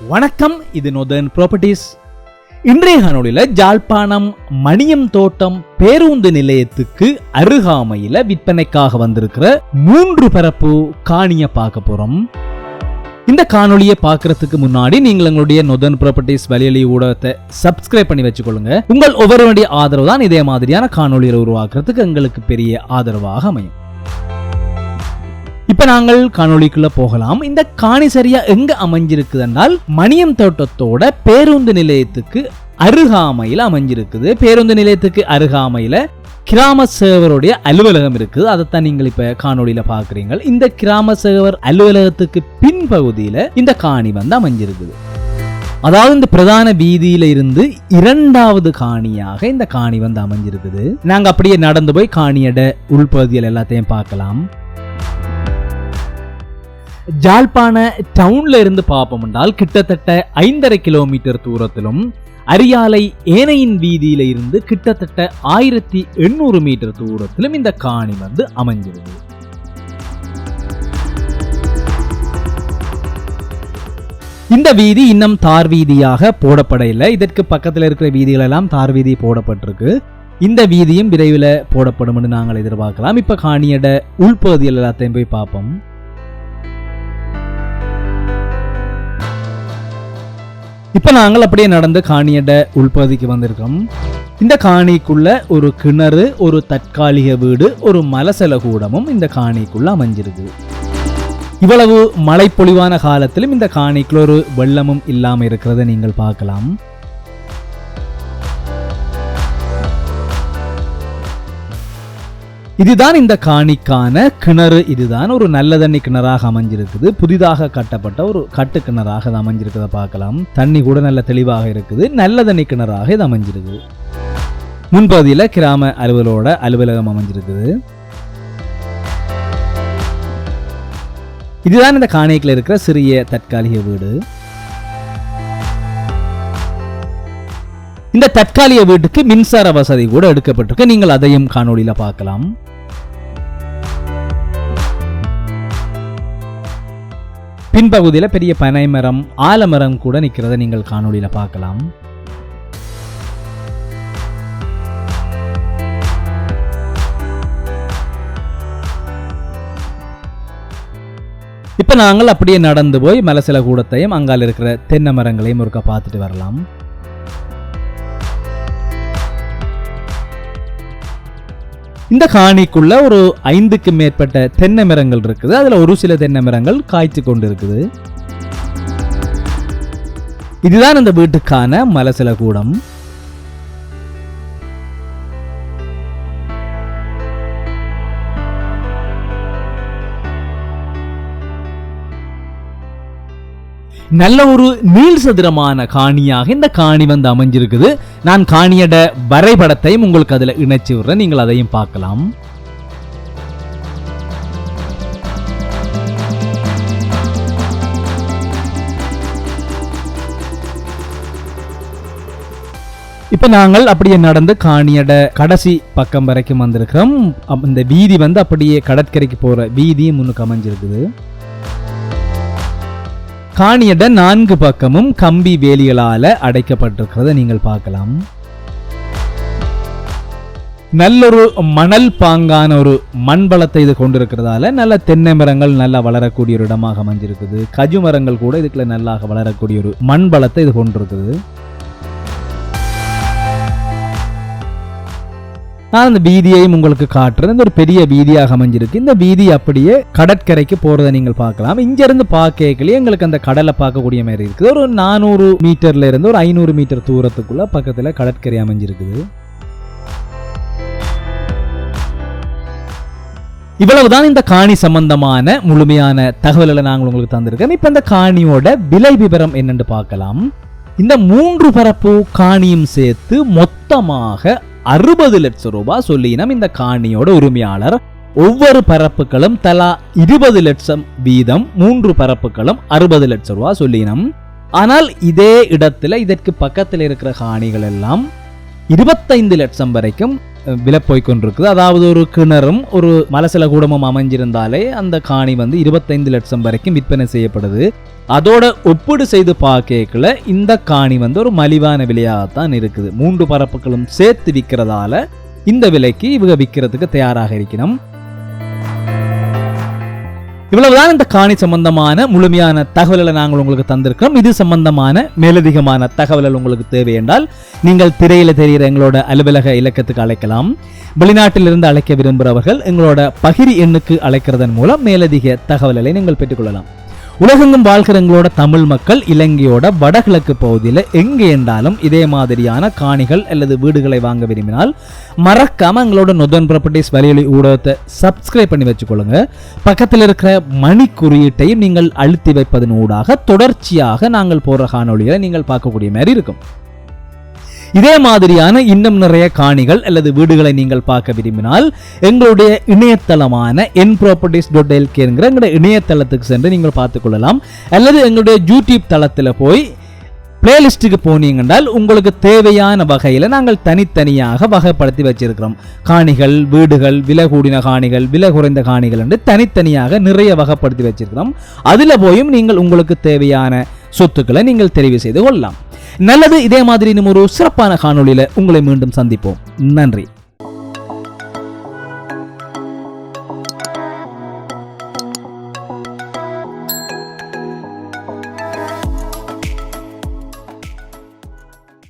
வணக்கம் இது northern properties இன்றைய காணொலியில் ஜாழ்ப்பாணம் மணியம் தோட்டம் பேருந்து நிலையத்துக்கு அருகாமையில விற்பனைக்காக வந்திருக்கிற மூன்று பரப்பு காணியை பார்க்க போறோம். இந்த காணொலியை பார்க்கறதுக்கு முன்னாடி நீங்கள் எங்களுடைய நொதன் ப்ராப்பர்ட்டிஸ் வலியலி ஊடகத்தை சப்ஸ்கிரைப் பண்ணி வச்சுக்கொள்ளுங்க. உங்கள் ஒவ்வொருவருடைய ஆதரவு தான் இதே மாதிரியான காணொளிகளை உருவாக்குறதுக்கு எங்களுக்கு பெரிய ஆதரவாக அமையும். இப்போ நாங்கள் காணொளிக்குள்ள போகலாம். இந்த காணி சரியா எங்க அமைஞ்சிருக்குதுன்னால் மணியம் தோட்டத்தோட பேருந்து நிலையத்துக்கு அருகாமையில் அமைஞ்சிருக்குது. பேருந்து நிலையத்துக்கு அருகாமையில் கிராம சேவருடைய அலுவலகம் இருக்குது. அதைத்தான் நீங்கள் இப்போ காணொலியில் பார்க்குறீங்க இந்த கிராம சேவர் அலுவலகத்துக்கு பின்பகுதியில் இந்த காணி வந்து அமைஞ்சிருக்குது. அதாவது இந்த பிரதான வீதியில இருந்து இரண்டாவது காணியாக இந்த காணி வந்து அமைஞ்சிருக்குது. நாங்க அப்படியே நடந்து போய் காணியோட உள்பகுதியில் எல்லாத்தையும் பார்க்கலாம். ஜாழ்ப்பாண டவுன்ல இருந்து பார்ப்போம் என்றால் கிட்டத்தட்ட ஐந்தரை கிலோமீட்டர் தூரத்திலும் அரியாலை ஏனையின் வீதியில இருந்து கிட்டத்தட்ட ஆயிரத்தி எண்ணூறு மீட்டர் தூரத்திலும் இந்த காணி வந்து அமைஞ்சிருது இந்த வீதி இன்னும் தார் வீதியாக இல்லை இதற்கு பக்கத்தில் இருக்கிற வீதிகள் எல்லாம் தார் வீதி போடப்பட்டிருக்கு. இந்த வீதியும் விரைவில் போடப்படும் என்று நாங்கள் எதிர்பார்க்கலாம். இப்ப காணியட உள்பகுதியில் எல்லாத்தையும் போய் பார்ப்போம் இப்போ நாங்கள் அப்படியே நடந்து காணியட உள்பகுதிக்கு வந்திருக்கோம் இந்த காணிக்குள்ள ஒரு கிணறு ஒரு தற்காலிக வீடு ஒரு மலசல கூடமும் இந்த காணிக்குள்ள அமைஞ்சிருக்கு இவ்வளவு மழைப்பொழிவான காலத்திலும் இந்த காணிக்குள்ள ஒரு வெள்ளமும் இல்லாமல் இருக்கிறத நீங்கள் பார்க்கலாம். இதுதான் இந்த காணிக்கான கிணறு. இதுதான் ஒரு நல்ல தண்ணி கிணறாக அமைஞ்சிருக்குது. புதிதாக கட்டப்பட்ட ஒரு கட்டு கிணறாக இது அமைஞ்சிருக்கிறத பார்க்கலாம். தண்ணி கூட நல்ல தெளிவாக இருக்குது. நல்ல தண்ணி கிணறாக இது அமைஞ்சிருக்கு முன்பகுதியில் கிராம அலுவலோட அலுவலகம் அமைஞ்சிருக்குது. இதுதான் இந்த காணிக்கில் இருக்கிற சிறிய தற்காலிக வீடு. இந்த தற்காலிக வீட்டுக்கு மின்சார வசதி கூட எடுக்கப்பட்டிருக்கு. நீங்கள் அதையும் காணொலியில் பார்க்கலாம். பின்பகுதியில் பெரிய பனை மரம் ஆலமரம் கூட நிற்கிறத நீங்கள் காணொளியில பார்க்கலாம். இப்ப நாங்கள் அப்படியே நடந்து போய் மலசில கூடத்தையும் அங்கால இருக்கிற தென்னை மரங்களையும் ஒருக்கா பார்த்துட்டு வரலாம். இந்த காணிக்குள்ள ஒரு ஐந்துக்கு மேற்பட்ட தென்னை மரங்கள் இருக்குது. அதுல ஒரு சில தென்னை மரங்கள் காய்ச்சி கொண்டு இருக்குது இதுதான் இந்த வீட்டுக்கான மலசில கூடம் நல்ல ஒரு நீள் சதுரமான காணியாக இந்த காணி வந்து அமைஞ்சிருக்குது. நான் காணியட வரைபடத்தையும் உங்களுக்கு அதுல இணைச்சி விடுறேன். நீங்கள் அதையும் பார்க்கலாம். இப்ப நாங்கள் அப்படியே நடந்து காணியட கடைசி பக்கம் வரைக்கும் வந்திருக்கிறோம். இந்த வீதி வந்து அப்படியே கடற்கரைக்கு போற வீதியும் முன்னுக்கு அமைஞ்சிருக்குது. காணியட நான்கு பக்கமும் கம்பி வேலிகளால அடைக்கப்பட்டிருக்கிறத நீங்கள் பார்க்கலாம். நல்லொரு மணல் பாங்கான ஒரு மண் வளத்தை இது கொண்டிருக்கிறதால நல்ல தென்னை மரங்கள் நல்லா வளரக்கூடிய ஒரு இடமாக அமைஞ்சிருக்குது. கஜு மரங்கள் கூட இதுக்குள்ள நல்லாக வளரக்கூடிய ஒரு மண் இது கொண்டிருக்குது. நான் அந்த வீதியையும் உங்களுக்கு காட்டுறேன். இந்த ஒரு பெரிய வீதியாக அமைஞ்சிருக்கு. இந்த வீதி அப்படியே கடற்கரைக்கு போறதை நீங்கள் பார்க்கலாம். இங்க இருந்து பார்க்கலையே எங்களுக்கு அந்த கடலை பார்க்கக்கூடிய மாதிரி இருக்குது. ஒரு நானூறு மீட்டர்ல இருந்து ஒரு ஐநூறு மீட்டர் தூரத்துக்குள்ள பக்கத்துல கடற்கரை அமைஞ்சிருக்குது. இவ்வளவுதான் இந்த காணி சம்பந்தமான முழுமையான தகவல்களை நாங்கள் உங்களுக்கு தந்திருக்கோம் இப்ப இந்த காணியோட விலை விவரம் என்னன்னு பார்க்கலாம். இந்த மூன்று பரப்பு காணியும் சேர்த்து மொத்தமாக அறுபது லட்சம் ரூபாய் சொல்லினம் இந்த காணியோட உரிமையாளர். ஒவ்வொரு பரப்புகளும் தலா இருபது லட்சம் வீதம் மூன்று பரப்புகளும் அறுபது லட்சம் ரூபாய் சொல்லினம் ஆனால் இதே இடத்துல இதற்கு பக்கத்தில் இருக்கிற காணிகள் எல்லாம் இருபத்தைந்து லட்சம் வரைக்கும் அஹ், விலை அதாவது ஒரு கிணறும் ஒரு மலசில கூடமும் அமைஞ்சிருந்தாலே அந்த காணி வந்து இருபத்தைந்து லட்சம் வரைக்கும் விற்பனை செய்யப்படுது. அதோட ஒப்பீடு செய்து பார்க்கல இந்த காணி வந்து ஒரு மலிவான விலையாகத்தான் இருக்குது. மூன்று பரப்புகளும் சேர்த்து விற்கிறதால இந்த விலைக்கு இவங்க விற்கிறதுக்கு தயாராக இருக்கணும். இவ்வளவுதான் இந்த காணி சம்பந்தமான முழுமையான தகவல்களை நாங்கள் உங்களுக்கு தந்திருக்கிறோம். இது சம்பந்தமான மேலதிகமான தகவல்கள் உங்களுக்கு தேவை என்றால் நீங்கள் திரையில தெரிகிற எங்களோட அலுவலக இலக்கத்துக்கு அழைக்கலாம். வெளிநாட்டிலிருந்து அழைக்க விரும்புகிறவர்கள் எங்களோட பகிரி எண்ணுக்கு அழைக்கிறதன் மூலம் மேலதிக தகவல்களை நீங்கள் பெற்றுக்கொள்ளலாம். உலகெங்கும் வாழ்கிற எங்களோட தமிழ் மக்கள் இலங்கையோட வடகிழக்கு பகுதியில் எங்கே என்றாலும் இதே மாதிரியான காணிகள் அல்லது வீடுகளை வாங்க விரும்பினால் மறக்காமல் எங்களோட நொதன் ப்ராப்பர்ட்டிஸ் வலையொலி ஊடகத்தை சப்ஸ்கிரைப் பண்ணி வச்சுக்கொள்ளுங்க. பக்கத்தில் இருக்கிற மணி குறியீட்டையும் நீங்கள் அழுத்தி வைப்பதன் ஊடாக தொடர்ச்சியாக நாங்கள் போடுற காணொளிகளை நீங்கள் பார்க்கக்கூடிய மாதிரி இருக்கும். இதே மாதிரியான இன்னும் நிறைய காணிகள் அல்லது வீடுகளை நீங்கள் பார்க்க விரும்பினால் எங்களுடைய இணையதளமான என் ப்ராப்பர்ட்டிஸ் டாட் எல்கேங்கிற எங்களுடைய இணையதளத்துக்கு சென்று நீங்கள் பார்த்துக்கொள்ளலாம் அல்லது எங்களுடைய யூடியூப் தளத்தில் போய் பிளேலிஸ்ட்டுக்கு போனீங்கன்றால் உங்களுக்கு தேவையான வகையில் நாங்கள் தனித்தனியாக வகைப்படுத்தி வச்சிருக்கிறோம். காணிகள் வீடுகள் விலை கூடின காணிகள் விலை குறைந்த காணிகள் என்று தனித்தனியாக நிறைய வகைப்படுத்தி வச்சிருக்கிறோம். அதில் போயும் நீங்கள் உங்களுக்கு தேவையான சொத்துக்களை நீங்கள் தெரிவு செய்து கொள்ளலாம். நல்லது இதே மாதிரி இன்னும் ஒரு சிறப்பான காணொலியில் உங்களை மீண்டும் சந்திப்போம். நன்றி.